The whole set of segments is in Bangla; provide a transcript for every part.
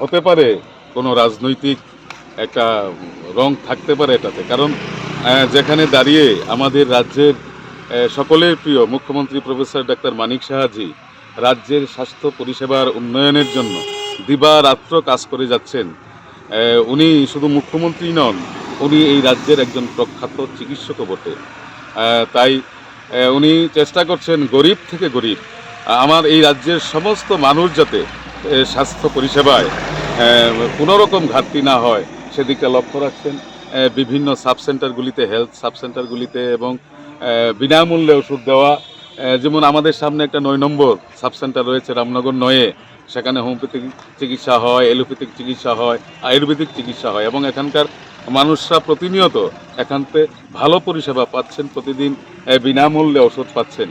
হতে পারে, কোনো রাজনৈতিক একটা রং থাকতে পারে এটাতে। কারণ যেখানে দাঁড়িয়ে আমাদের রাজ্যের সকলের প্রিয় মুখ্যমন্ত্রী প্রফেসর ডাক্তার মানিক সাহাজি রাজ্যের স্বাস্থ্য পরিষেবার উন্নয়নের জন্য দিবারাত্র কাজ করে যাচ্ছেন উনি শুধু মুখ্যমন্ত্রী নন, উনি এই রাজ্যের একজন প্রখ্যাত চিকিৎসকও বটে। তাই উনি চেষ্টা করছেন গরিব থেকে গরিব আমার এই রাজ্যের সমস্ত মানুষ যাতে স্বাস্থ্য পরিষেবায় আহ, কোনো রকম ঘাটতি না হয় সেদিকে লক্ষ্য রাখছেন। বিভিন্ন সাব সেন্টারগুলিতে হেলথ সাব সেন্টারগুলিতে এবং বিনামূল্যে ওষুধ দেওয়া। যেমন আমাদের সামনে একটা নয় নম্বর সাব সেন্টার রয়েছে রামনগর নয়ে। সেখানে হোমিওপ্যাথিক চিকিৎসা হয় এলোপ্যাথিক চিকিৎসা হয় আয়ুর্বেদিক চিকিৎসা হয় এবং এখানকার মানুষরা প্রতিনিয়ত এখানতে ভালো পরিষেবা পাচ্ছেন প্রতিদিন বিনামূল্যে ওষুধ পাচ্ছেন।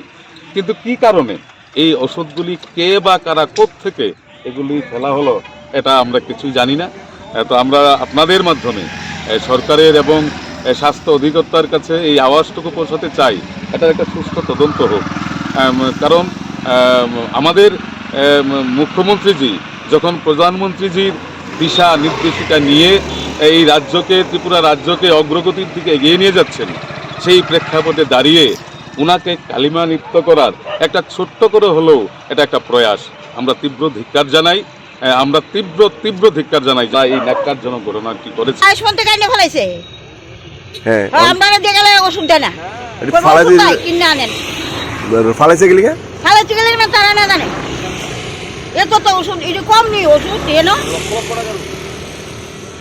কিন্তু কি কারণে? এই ওষুধগুলি কে বা কারা থেকে এগুলি ফেলা হলো, এটা আমরা কিছুই জানি না। তো আমরা আপনাদের মাধ্যমে সরকারের এবং স্বাস্থ্য অধিকর্তার কাছে এই আওয়াজটুকু পৌঁছাতে চাই। এটার একটা সুস্থ তদন্ত হোক। কারণ আমাদের মুখ্যমন্ত্রীজি যখন প্রধানমন্ত্রীজির দিশা নির্দেশিকা নিয়ে এই রাজ্যকে, ত্রিপুরা রাজ্যকে অগ্রগতির দিকে এগিয়ে নিয়ে যাচ্ছেন, সেই প্রেক্ষাপটে দাঁড়িয়ে উনাকে কালিমা নৃত্য করার একটা ছোট্ট করে হলেও এটা একটা প্রয়াস। আমরা তীব্র ধিক্কার জানাই আমরা তীব্র তীব্র ধিক্কার জানাই যা এই ন্যাক্কারজনক ঘটনাটি করেছে। আয়ুষ্মান থেকে এনে ফেলাইছে? হ্যাঁ আমরা দিয়ে গেলে ওষুধ দেয় না। কিনে আনেন। ফালাইছে গেলি কে ফালাইতে গেলে না তারা না জানে। এত তো ওষুধ এটা কম নেই ওষুধ দিয়ে না।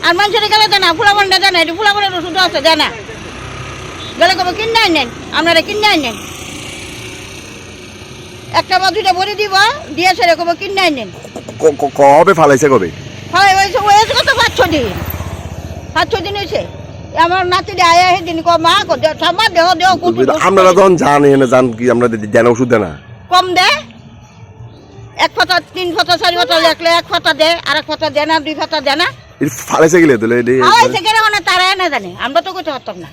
আর মানুষের গেলে দেয় না ফুলাবন্ডা দেয় না এটা ফুলাবন্ডের ওষুধ আছে দেয় না। গেলে কবে কিনে আনেন আপনারা কিনে আনেন একটা বা দুইটা ভরে দিব দিয়ে সেরে কবে কিনে আনেন কবে ফালাইছে কবে? হয় হয়েছে হয়েছে কত পাঁচ ছ দিন। পাঁচ ছ দিন হয়েছে। আমার নাতিটা আয়া সেদিন ক মা কো দেও ঠাম্মা দেহ দেহ আপনারা তখন জান এনে জান কি আমরা দেন ওষুধ দেনা কম দে। এক ফাটা তিন ফাটা চারি ফাটা লেখলে এক ফাটা দে আর এক ফাটা দে না দুই ফাটা দে না। এটা ফালাইছে গেলে তাহলে ফালাইছে গেলে মানে তারাই না জানে। আমরা তো করতে পারতাম না।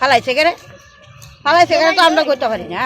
ফালাইছে গেলে ফালাইছে গেলে তো আমরা করতে পারি না।